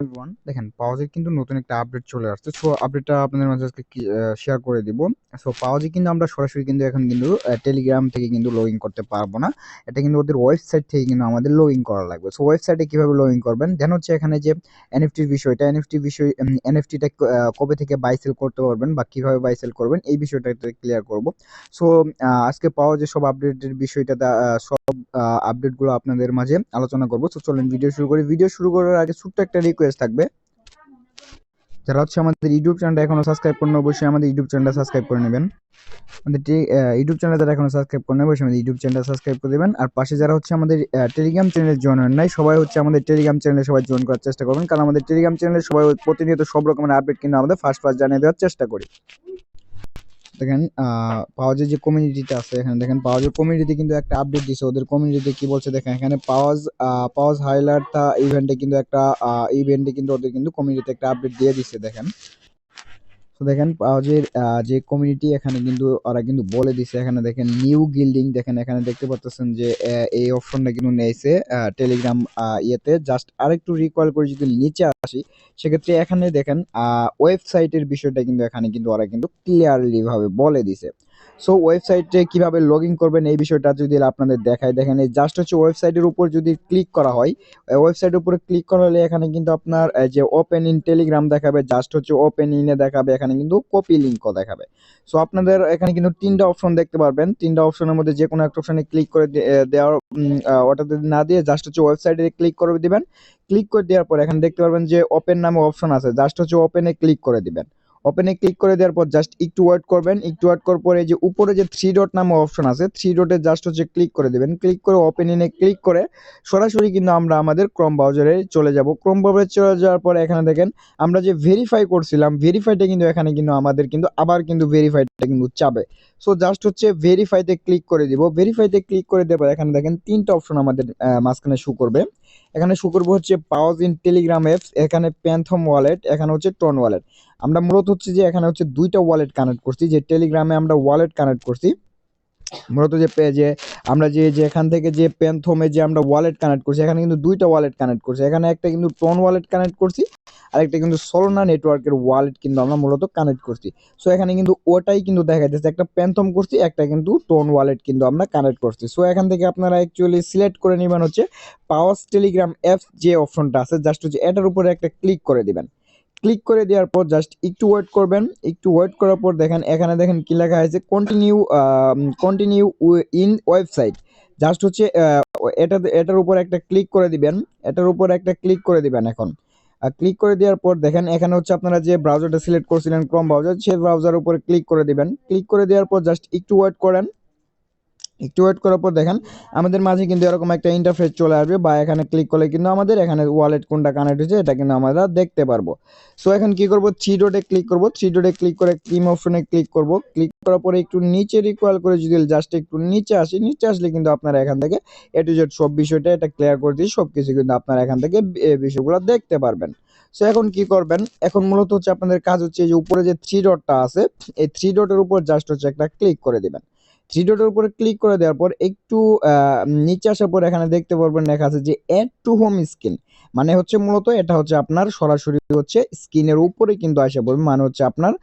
Everyone দেখেন পাওয়াজের কিন্তু নতুন একটা আপডেট চলে আসছে। সো আপডেটটা আপনাদের মাঝে আজকে শেয়ার করে দিব। সো পাওয়াজে কিন্তু আমরা সরাসরি কিন্তু এখন কিন্তু টেলিগ্রাম থেকে কিন্তু লগ ইন করতে পারব না। এটা কিন্তু ওদের ওয়েবসাইট থেকে কিন্তু আমাদের লগ ইন করা লাগবে। সো ওয়েবসাইটে কীভাবে লগ ইন করবেন? দেন হচ্ছে এখানে যে এনএফটির বিষয়টা এনএফটি বিষয় এনএফটিটা কবে থেকে বাইসেল করতে পারবেন বা কীভাবে বাইসেল করবেন, এই বিষয়টা ক্লিয়ার করব। সো আজকে পাওয়া যে সব আপডেটের বিষয়টা সব আপডেটগুলো আপনাদের মাঝে আলোচনা করব। সো চলেন ভিডিও শুরু করি। ভিডিও শুরু করার আগে ছোট্ট একটা রিকোয়েস্ট থাকবে। যারা হচ্ছে আমাদের ইউটিউব চ্যানেলটা এখনও সাবস্ক্রাইব করেন অবশ্যই আমাদের ইউটিউব চ্যানেলটা সাবস্ক্রাইব করে নেবেন। আমাদের ইউটিউব চ্যানেল যারা এখনও সাবস্ক্রাইব করেন অবশ্যই আমাদের ইউটিউব চ্যানেলটা সাবস্ক্রাইব করে দেবেন। আর পাশে যারা হচ্ছে আমাদের টেলিগ্রাম চ্যানেলে জয়েন হন নাই, সবাই হচ্ছে আমাদের টেলিগ্রাম চ্যানেলে সবাই জয়েন করার চেষ্টা করবেন। কারণ আমাদের টেলিগ্রাম চ্যানেলে সবাই প্রতিনিয়ত সব রকমের আপডেট কিন্তু আমাদের ফার্স্ট ফার্স্ট জানিয়ে দেওয়ার চেষ্টা করি। দেখেন পাওয়াজের যে কমিউনিটিটা আছে, এখানে দেখেন পাওয়াজের কমিউনিটিতে কিন্তু একটা আপডেট দিছে, ওদের কমিউনিটিতে কি বলছে দেখেন, এখানে পাওয়াজ পাওয়াজ হাইলাইট তা ইভেন্টে কিন্তু একটা ইভেন্টে কিন্তু ওদের কিন্তু কমিউনিটিতে একটা আপডেট দিয়ে দিছে, দেখেন। তো দেখেন পাওজের যে কমিউনিটি এখানে কিন্তু ওরা কিন্তু বলে দিছে, এখানে দেখেন নিউ গিল্ডিং দেখেন, এখানে দেখতে পাচ্ছেন যে এই অপশনটা কিন্তু নেইছে টেলিগ্রাম ইয়েতে। জাস্ট আরেকটু রিকল করে, যদি নিচে আসি, সেক্ষেত্রে এখানে দেখেন ওয়েবসাইটের বিষয়টা কিন্তু এখানে কিন্তু ওরা কিন্তু ক্লিয়ারলি ভাবে বলে দিছে। সো ওয়েবসাইটে কীভাবে লগ ইন করবেন এই বিষয়টা যদি আপনাদের দেখায়, দেখেন এই জাস্ট হচ্ছে ওয়েবসাইটের উপর যদি ক্লিক করা হয় ওয়েবসাইটের উপরে ক্লিক করা হলে এখানে কিন্তু আপনার যে ওপেন ইন টেলিগ্রাম দেখাবে জাস্ট হচ্ছে ওপেন ইনে দেখাবে, এখানে কিন্তু কপি লিঙ্কও দেখাবে। সো আপনাদের এখানে কিন্তু তিনটা অপশন দেখতে পারবেন। তিনটা অপশনের মধ্যে যে কোনো একটা অপশনে ক্লিক করে দেওয়ার ওটাতে না দিয়ে জাস্ট হচ্ছে ওয়েবসাইটে ক্লিক করে দিবেন। ক্লিক করে দেওয়ার পর এখানে দেখতে পারবেন যে ওপেন নামে অপশন আছে জাস্ট হচ্ছে ওপেনে ক্লিক করে দিবেন। ওপেনে ক্লিক করে দেওয়ার পর জাস্ট একটু ওয়েট করবেন। একটু ওয়েট করার পরে যে উপরে যে থ্রি ডট নামে অপশন আছে থ্রি ডটে জাস্ট হচ্ছে ক্লিক করে দেবেন। ক্লিক করে ওপেন ইনে ক্লিক করে সরাসরি কিন্তু আমরা আমাদের ক্রম ব্রাউজারে চলে যাব। ক্রম ব্রাউজারে চলে যাওয়ার পর এখানে দেখেন, আমরা যে ভেরিফাই করছিলাম ভেরিফাইটা কিন্তু এখানে কিন্তু আমাদের কিন্তু আবার কিন্তু ভেরিফাইটা কিন্তু চাবে সো জাস্ট হচ্ছে ভেরিফাইতে ক্লিক করে দিব। ভেরিফাইতে ক্লিক করে দেবো এখানে দেখেন তিনটা অপশন আমাদের মাঝখানে শু করবে। এখানে শু করব হচ্ছে পাওয়াজ ইন টেলিগ্রাম অ্যাপস এখানে প্যান্থম ওয়ালেট এখানে হচ্ছে টন ওয়ালেট আমরা মূলত হচ্ছে যে এখানে হচ্ছে দুইটা ওয়ালেট কানেক্ট করছি, যে টেলিগ্রামে আমরা ওয়ালেট কানেক্ট করছি। মূলত যে যে আমরা যে যে এখান থেকে যে প্যান্থমে যে আমরা ওয়ালেট কানেক্ট করছি, এখানে কিন্তু দুইটা ওয়ালেট কানেক্ট করছি। এখানে একটা কিন্তু টোন ওয়ালেট কানেক্ট করছি আর একটা কিন্তু সোলোনা নেটওয়ার্কের ওয়ালেট কিন্তু আমরা মূলত কানেক্ট করছি। সো এখানে কিন্তু ওটাই কিন্তু দেখা যাচ্ছে একটা প্যান্থম করছি, একটা কিন্তু টোন ওয়ালেট কিন্তু আমরা কানেক্ট করছি। সো এখান থেকে আপনারা অ্যাকচুয়ালি সিলেক্ট করে নেবেন হচ্ছে পাওয়ার টেলিগ্রাম অ্যাপস যে অপশনটা আছে জাস্ট হচ্ছে এটার উপরে একটা ক্লিক করে দিবেন। ক্লিক করে দেওয়ার পর জাস্ট একটু ওয়েট করবেন, একটু ওয়েট করার পর দেখেন, এখানে দেখেন কি লেখা হয়েছে continue continue in website just হচ্ছে এটা এটার উপর একটা ক্লিক করে দিবেন, এটার উপর একটা ক্লিক করে দিবেন এখন। ক্লিক করে দেওয়ার পর দেখেন, এখানে হচ্ছে আপনারা যে ব্রাউজারটা সিলেক্ট করছিলেন ক্রম ব্রাউজার সেই ব্রাউজার উপরে ক্লিক করে দিবেন। ক্লিক করে দেওয়ার পর জাস্ট একটু ওয়েট করেন। একটু ওয়েট করার পর দেখেন, আমাদের মাঝে কিন্তু এরকম একটা ইন্টারফেস চলে আসবে বা এখানে ক্লিক করলে কিন্তু আমাদের এখানে ওয়ালেট কোনটা কানেক্ট হয়েছে, এটা কিন্তু আমরা দেখতে পারব। সো এখন কি করব? থ্রি ডটে ক্লিক করব। থ্রি ডটে ক্লিক করে ক্রিম অপশনে ক্লিক করব। ক্লিক করার পরে একটু নিচে রিকোয়াল করে যদি জাস্ট একটু নিচে আসি, নিচে আসলে কিন্তু আপনারা এখান থেকে এ টু জেড সব বিষয়টা এটা ক্লিয়ার করে দিই সব কিছু কিন্তু আপনারা এখান থেকে বিষয়গুলো দেখতে পারবেন। সো এখন কি করবেন? এখন মূলত হচ্ছে আপনাদের কাজ হচ্ছে যে উপরে যে থ্রি ডটটা আছে, এই থ্রি ডটের উপর জাস্ট হচ্ছে একটা ক্লিক করে দিবেন। থ্রি ডটের উপরে ক্লিক করে দেওয়ার পর একটু নিচে আসার পর এখানে দেখতে পারবেন লেখা আছে যে অ্যাড টু হোম স্ক্রিন মানে হচ্ছে মূলত এটা হচ্ছে আপনার সরাসরি হচ্ছে স্ক্রিনের উপরে কিন্তু আসা পড়বে মানে হচ্ছে আপনার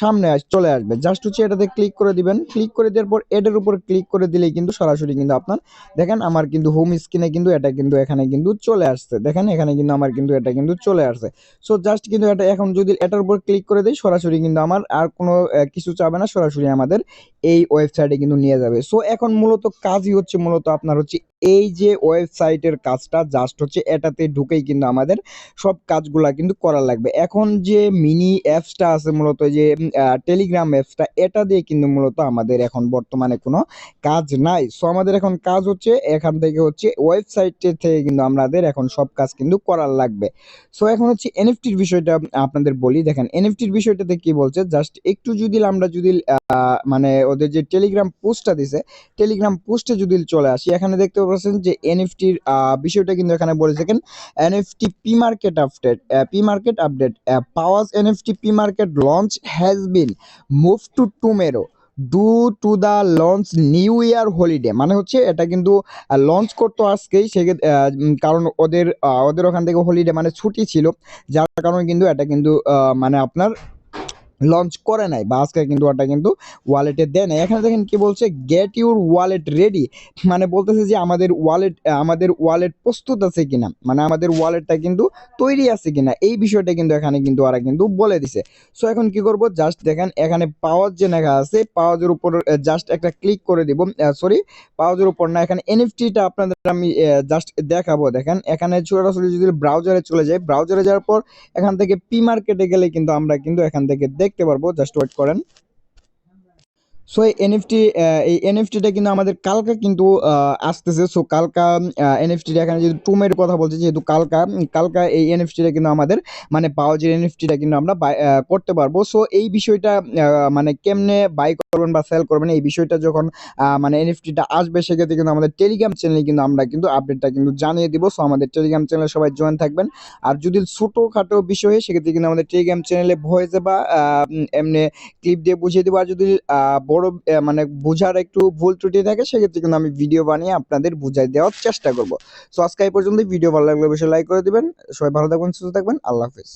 সামনে চলে আসবে। জাস্ট হচ্ছে এটাতে ক্লিক করে দিবেন। ক্লিক করে দেওয়ার পর এটার উপর ক্লিক করে দিলেই কিন্তু সরাসরি কিন্তু আপনার, দেখেন আমার কিন্তু হোম স্ক্রিনে কিন্তু এটা কিন্তু এখানে কিন্তু চলে আসছে। দেখেন এখানে কিন্তু আমার কিন্তু এটা কিন্তু চলে আসছে। সো জাস্ট কিন্তু এটা, এখন যদি এটার উপর ক্লিক করে দিই, সরাসরি কিন্তু আমার আর কোনো কিছু চাবে না, সরাসরি আমাদের এই ওয়েবসাইটে কিন্তু নিয়ে যাবে। সো এখন মূলত কাজই হচ্ছে মূলত আপনার হচ্ছে এই যে ওয়েবসাইটের কাজটা জাস্ট হচ্ছে এটাতে ঢুকেই কিন্তু আমাদের সব কাজগুলা কিন্তু করা লাগবে। এখন যে মিনি অ্যাপসটা আছে মূলত যে টেলিগ্রাম অ্যাপসটা এটা দিয়ে কিন্তু মূলত আমাদের এখন বর্তমানে কোনো কাজ নাই। সো আমাদের এখন কাজ হচ্ছে, এখান থেকে হচ্ছে ওয়েবসাইটের থেকে কিন্তু আমাদের এখন সব কাজ কিন্তু করার লাগবে। সো এখন হচ্ছে এনএফটির বিষয়টা আপনাদের বলি। দেখেন এনএফটির বিষয়টাতে কি বলছে? জাস্ট একটু যদি আমরা যদি মানে ওদের যে টেলিগ্রাম পোস্টটা দিছে টেলিগ্রাম পোস্টে যদি চলে আসি, এখানে দেখতে পাচ্ছেন যে এনএফটির বিষয়টা কিন্তু এখানে বলেছেন NFT P market update P market update powers NFT P market launch has been move to tomorrow due to the launch new year holiday মানে হচ্ছে এটা কিন্তু লঞ্চ করতো আজকেই সেক্ষেত্রে কারণ ওদের ওদের ওখান থেকে হলিডে মানে ছুটি ছিল। যার কারণে কিন্তু এটা কিন্তু মানে আপনার লঞ্চ করে নাই বা আজকে কিন্তু ওটা কিন্তু ওয়ালেটে দেয় নাই। এখানে দেখেন কি বলছে গেট ইউর ওয়ালেট রেডি মানে বলতেছে যে আমাদের ওয়ালেট আমাদের ওয়ালেট প্রস্তুত আছে কিনা মানে আমাদের ওয়ালেটটা কিন্তু তৈরি আছে কিনা। এই বিষয়টা কিন্তু এখানে কিন্তু ওরা কিন্তু বলে দিছে। সো এখন কি করব? জাস্ট দেখেন, এখানে পাওয়ার যে লেখা আছে পাওয়াজের উপর জাস্ট একটা ক্লিক করে দিব। সরি পাওয়াজের উপর না, এখানে এনএফটিটা আপনাদের আমি জাস্ট দেখাবো। দেখেন, এখানে সরাসরি যদি ব্রাউজারে চলে যায় ব্রাউজারে যাওয়ার পর এখান থেকে পি মার্কেটে গেলে কিন্তু আমরা কিন্তু এখান থেকে দেখতে পারব জাস্ট ওয়েট করেন। সো এই এনএফটি এই এনএফটিটা কিন্তু আমাদের কালকা কিন্তু আসতেছে। সো কালকা এনএফটিটা এখানে যদি টুমের কথা বলছি যেহেতু কালকা কালকা এই এনএফটিটা কিন্তু আমাদের মানে পাওয়াজের এনএফটিটা কিন্তু আমরা করতে পারব। সো এই বিষয়টা মানে কেমনে বাই করবেন বা সেল করবেন এই বিষয়টা যখন মানে এনএফটিটা আসবে সেক্ষেত্রে কিন্তু আমাদের টেলিগ্রাম চ্যানেলে কিন্তু আমরা কিন্তু আপডেটটা কিন্তু জানিয়ে দিব। সো আমাদের টেলিগ্রাম চ্যানেলে সবাই জয়েন থাকবেন। আর যদি ছোটোখাটো বিষয় সেক্ষেত্রে কিন্তু আমাদের টেলিগ্রাম চ্যানেলে ভয়েসে বা এমনি ক্লিপ দিয়ে বুঝিয়ে দেবো। আর যদি আহ, বড় মানে বোঝার একটু ভুল ত্রুটি থাকে, সেক্ষেত্রে কিন্তু আমি ভিডিও বানিয়ে আপনাদের বুঝাই দেওয়ার চেষ্টা করব। সো আজকে এই পর্যন্ত ভিডিও ভালো লাগলে অবশ্যই লাইক করে দিবেন। সবাই ভালো থাকবেন, সুস্থ থাকবেন। আল্লাহ হাফিজ।